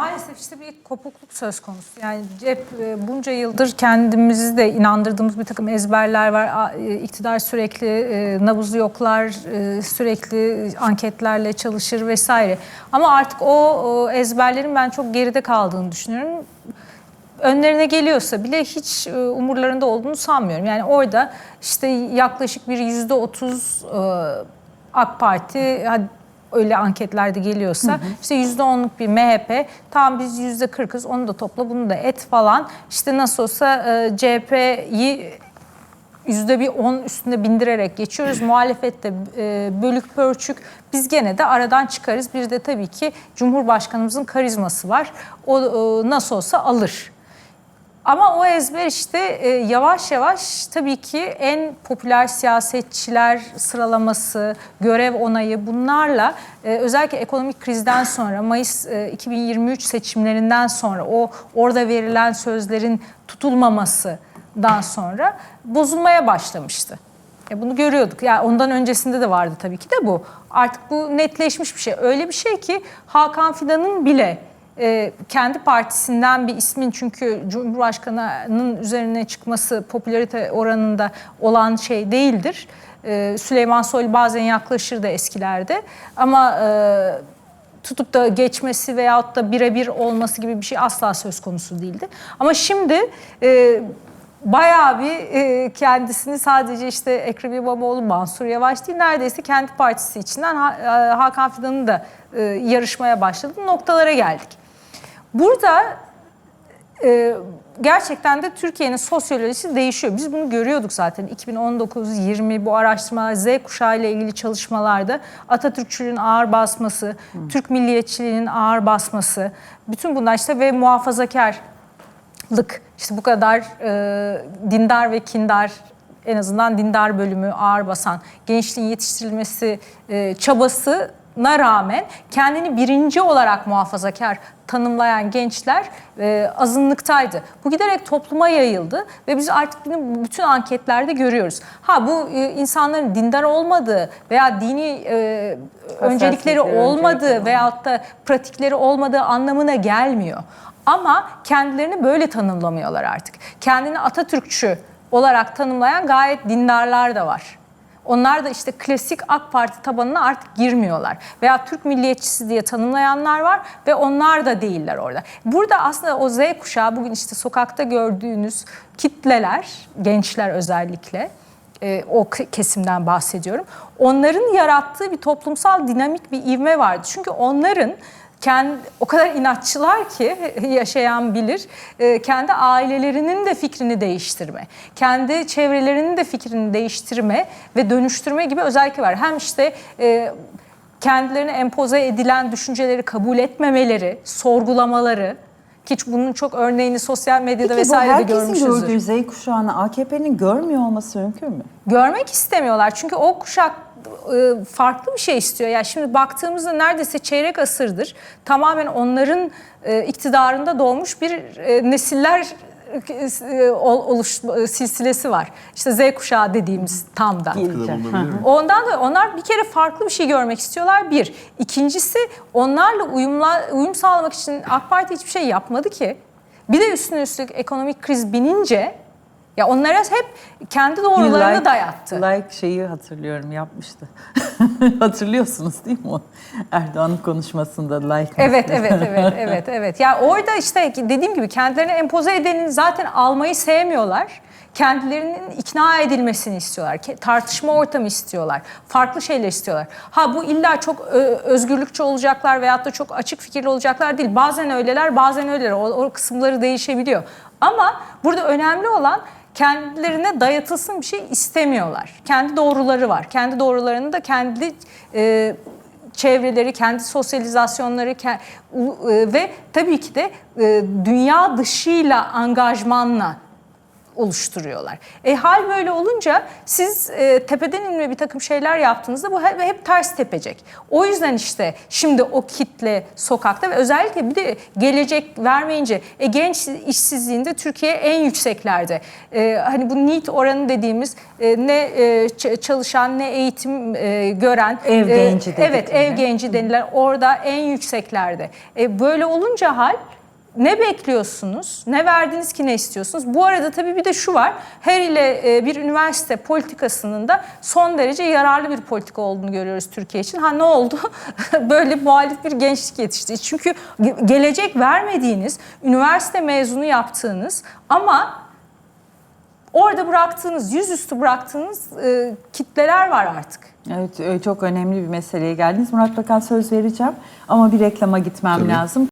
Maalesef işte bir kopukluk söz konusu. Yani hep e, bunca yıldır kendimizi de inandırdığımız bir takım ezberler var. E, İktidar sürekli e, nabızı yoklar, sürekli anketlerle çalışır vesaire. Ama artık o, ezberlerin ben çok geride kaldığını düşünüyorum. Önlerine geliyorsa bile hiç umurlarında olduğunu sanmıyorum. Yani orada işte yaklaşık bir yüzde otuz AK Parti öyle anketlerde geliyorsa işte yüzde onluk bir MHP tam biz yüzde kırkız onu da topla bunu da et falan işte nasıl olsa e, CHP'yi yüzde bir on üstünde bindirerek geçiyoruz. Muhalefette e, bölük pörçük. Biz gene de aradan çıkarız. Bir de tabii ki Cumhurbaşkanımızın karizması var. O e, nasıl olsa alır. Ama o ezber işte e, yavaş yavaş tabii ki en popüler siyasetçiler sıralaması, görev onayı bunlarla e, özellikle ekonomik krizden sonra Mayıs e, 2023 seçimlerinden sonra o orada verilen sözlerin tutulmamasından sonra bozulmaya başlamıştı. E bunu görüyorduk. Yani ondan öncesinde de vardı tabii ki de bu. Artık bu netleşmiş bir şey. Öyle bir şey ki Hakan Fidan'ın bile e, kendi partisinden bir ismin çünkü Cumhurbaşkanı'nın üzerine çıkması popülarite oranında olan şey değildir. E, Süleyman Soylu bazen yaklaşır da eskilerde ama e, tutup da geçmesi veyahut da birebir olması gibi bir şey asla söz konusu değildi. Ama şimdi e, bayağı bir kendisini sadece işte Ekrem İmamoğlu, Mansur Yavaş değil neredeyse kendi partisi içinden Ha- Hakan Fidan'ın da yarışmaya başladığı noktalara geldik. Burada e, gerçekten de Türkiye'nin sosyolojisi değişiyor. Biz bunu görüyorduk zaten 2019-20 bu araştırmalar Z kuşağı ile ilgili çalışmalarda Atatürkçülüğün ağır basması, Türk milliyetçiliğinin ağır basması, bütün bunlar işte ve muhafazakarlık işte bu kadar e, dindar ve kindar en azından dindar bölümü ağır basan gençliğin yetiştirilmesi e, çabasına rağmen kendini birinci olarak muhafazakar tanımlayan gençler e, azınlıktaydı. Bu giderek topluma yayıldı ve biz artık bunu bütün anketlerde görüyoruz. Ha bu e, insanların dindar olmadığı veya dini e, öncelikleri olmadığı öncelikleri veyahut da pratikleri olmadığı anlamına gelmiyor. Ama kendilerini böyle tanımlamıyorlar artık. Kendini Atatürkçü olarak tanımlayan gayet dindarlar da var. Onlar da işte klasik AK Parti tabanına artık girmiyorlar. Veya Türk milliyetçisi diye tanımlayanlar var ve onlar da değiller orada. Burada aslında o Z kuşağı bugün işte sokakta gördüğünüz kitleler, gençler özellikle e, o kesimden bahsediyorum. Onların yarattığı bir toplumsal dinamik bir ivme vardı. Çünkü onların kendi o kadar inatçılar ki yaşayan bilir e, kendi ailelerinin de fikrini değiştirme, kendi çevrelerinin de fikrini değiştirme ve dönüştürme gibi özellikle var. Hem işte e, kendilerine empoze edilen düşünceleri kabul etmemeleri, sorgulamaları ki bunun çok örneğini sosyal medyada Peki bu vesaire de herkesin görmüşüzdür. gördüğü Z kuşağını AKP'nin görmüyor olması mümkün mü? görmek istemiyorlar. Çünkü o kuşak farklı bir şey istiyor. Yani şimdi baktığımızda neredeyse çeyrek asırdır tamamen onların e, iktidarında doğmuş bir e, nesiller e, ol- oluş e, silsilesi var. İşte Z kuşağı dediğimiz tam da. Ondan da onlar bir kere farklı bir şey görmek istiyorlar. Bir. İkincisi onlarla uyumla, uyum sağlamak için AK Parti hiçbir şey yapmadı ki. Bir de üstüne üstlük ekonomik kriz binince ya onlara hep kendi doğrularını Like- dayattı. Like şeyi hatırlıyorum yapmıştı. Hatırlıyorsunuz değil mi o? Erdoğan'ın konuşmasında like. Evet, evet, evet, evet, evet. Ya orada işte dediğim gibi kendilerine empoze edeni zaten almayı sevmiyorlar. Kendilerinin ikna edilmesini istiyorlar. Tartışma ortamı istiyorlar. Farklı şeyler istiyorlar. Ha bu illa çok özgürlükçü olacaklar veyahut da çok açık fikirli olacaklar değil. Bazen öyleler, bazen öyleler. O, o kısımları değişebiliyor. Ama burada önemli olan kendilerine dayatılsın bir şey istemiyorlar. Kendi doğruları var. Kendi doğrularını da kendi e, çevreleri, kendi sosyalizasyonları e, ve tabii ki de e, dünya dışıyla angajmanla oluşturuyorlar. E hal böyle olunca siz e, tepeden inme bir takım şeyler yaptığınızda bu hep, hep ters tepecek. O yüzden işte şimdi o kitle sokakta ve özellikle bir de gelecek vermeyince e, genç işsizliğinde Türkiye en yükseklerde. E, hani bu NEET oranı dediğimiz e, ne e, çalışan ne eğitim e, gören Ev e, genci Evet dedikleri. ev genci denilen orada en yükseklerde. E, böyle olunca hal ne bekliyorsunuz? Ne verdiniz ki ne istiyorsunuz? Bu arada tabii bir de şu var. Her ile e, bir üniversite politikasının da son derece yararlı bir politika olduğunu görüyoruz Türkiye için. Ha ne oldu? Böyle muhalif bir gençlik yetişti. Çünkü ge- gelecek vermediğiniz, üniversite mezunu yaptığınız ama orada bıraktığınız, yüzüstü bıraktığınız e, kitleler var artık. Evet, e, çok önemli bir meseleye geldiniz. Murat Bakan söz vereceğim ama bir reklama gitmem Tabii. lazım.